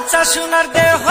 কাঞ্চা সোনার দেহ